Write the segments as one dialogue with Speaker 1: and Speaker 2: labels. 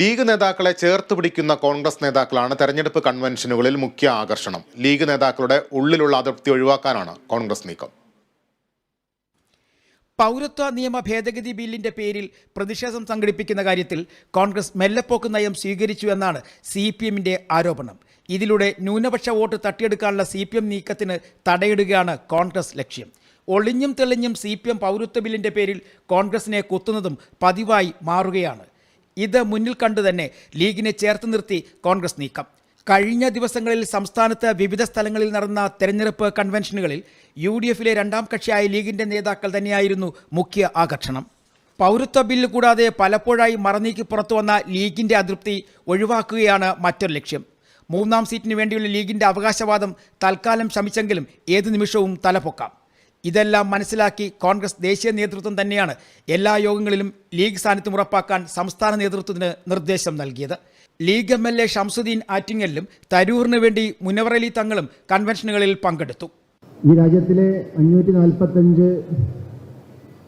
Speaker 1: League നേതാക്കളെ ചേർത്ത് പിടിക്കുന്ന കോൺഗ്രസ് നേതാക്കളാണ് തെരഞ്ഞെടുപ്പ് കൺവെൻഷനുകളിൽ മുഖ്യ ആകർഷണം. ലീഗ് നേതാക്കളുടെ ഉള്ളിലുള്ള അതൃപ്തി ഒഴിവാക്കാനാണ് കോൺഗ്രസ് നീക്കം.
Speaker 2: പൗരത്വ നിയമ ഭേദഗതി ബില്ലിന്റെ പേരിൽ പ്രതിഷേധം സംഘടിപ്പിക്കുന്ന കാര്യത്തിൽ കോൺഗ്രസ് മെല്ലെപ്പോക്ക് നയം സ്വീകരിച്ചു എന്നാണ് സി പി ആരോപണം. ഇതിലൂടെ ന്യൂനപക്ഷ വോട്ട് തട്ടിയെടുക്കാനുള്ള സി പി എം നീക്കത്തിന് തടയിടുകയാണ് കോൺഗ്രസ് ലക്ഷ്യം. ഒളിഞ്ഞും തെളിഞ്ഞും സി പി എം പൗരത്വ ബില്ലിന്റെ പേരിൽ കോൺഗ്രസിനെ കുത്തുന്നതും പതിവായി മാറുകയാണ്. ഇത് മുന്നിൽ കണ്ടു തന്നെ ലീഗിനെ ചേർത്ത് നിർത്തി കോൺഗ്രസ് നീക്കം. കഴിഞ്ഞ ദിവസങ്ങളിൽ സംസ്ഥാനത്ത് വിവിധ സ്ഥലങ്ങളിൽ നടന്ന തെരഞ്ഞെടുപ്പ് കൺവെൻഷനുകളിൽ യു ഡി എഫിലെ രണ്ടാം കക്ഷിയായ ലീഗിന്റെ നേതാക്കൾ തന്നെയായിരുന്നു മുഖ്യ ആകർഷണം. പൗരത്വ ബില്ല് കൂടാതെ പലപ്പോഴായി മറനീക്കി പുറത്തു വന്ന ലീഗിന്റെ അതൃപ്തി ഒഴിവാക്കുകയാണ് മറ്റൊരു ലക്ഷ്യം. മൂന്നാം സീറ്റിന് വേണ്ടിയുള്ള ലീഗിന്റെ അവകാശവാദം തൽക്കാലം ശമിച്ചെങ്കിലും ഏതു നിമിഷവും തലപൊക്കാം. ഇതെല്ലാം മനസ്സിലാക്കി കോൺഗ്രസ് ദേശീയ നേതൃത്വം തന്നെയാണ് എല്ലാ യോഗങ്ങളിലും ലീഗ് സാന്നിധ്യം ഉറപ്പാക്കാൻ സംസ്ഥാന നേതൃത്വത്തിന് നിർദ്ദേശം നൽകിയത്. League M L A Shamsuddin ആറ്റിങ്ങലിലും തരൂറിന് വേണ്ടി മുനവറലി തങ്ങളും കൺവെൻഷനുകളിൽ പങ്കെടുത്തു.
Speaker 3: ഈ രാജ്യത്തിലെ അഞ്ഞൂറ്റി നാൽപ്പത്തഞ്ച്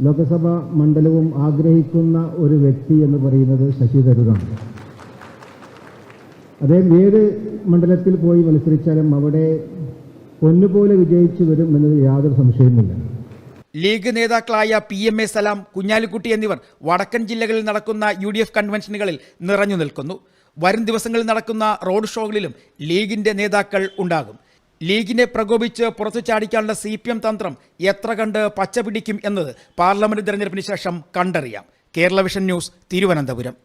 Speaker 3: ലോക്സഭാ മണ്ഡലവും ആഗ്രഹിക്കുന്ന ഒരു വ്യക്തി എന്ന് പറയുന്നത് ശശി തരൂരാണ്. അദ്ദേഹം ഏത് മണ്ഡലത്തിൽ പോയി മത്സരിച്ചാലും അവിടെ പൊന്നുപോലെ വിജയിച്ചു വരും എന്നതിൽ യാതൊരു സംശയവുമില്ല.
Speaker 2: ലീഗ് നേതാക്കളായ P M A Salam Kunhalikutty എന്നിവർ വടക്കൻ ജില്ലകളിൽ നടക്കുന്ന യു ഡി എഫ് കൺവെൻഷനുകളിൽ നിറഞ്ഞു നിൽക്കുന്നു. വരും ദിവസങ്ങളിൽ നടക്കുന്ന റോഡ് ഷോകളിലും ലീഗിന്റെ നേതാക്കൾ ഉണ്ടാകും. ലീഗിനെ പ്രകോപിച്ച് പുറത്തു ചാടിക്കാനുള്ള സി പി എം തന്ത്രം എത്ര കണ്ട് പച്ചപിടിക്കും എന്നത് പാർലമെന്റ് തെരഞ്ഞെടുപ്പിന് ശേഷം കണ്ടറിയാം. Kerala vision news Thiruvananthapuram.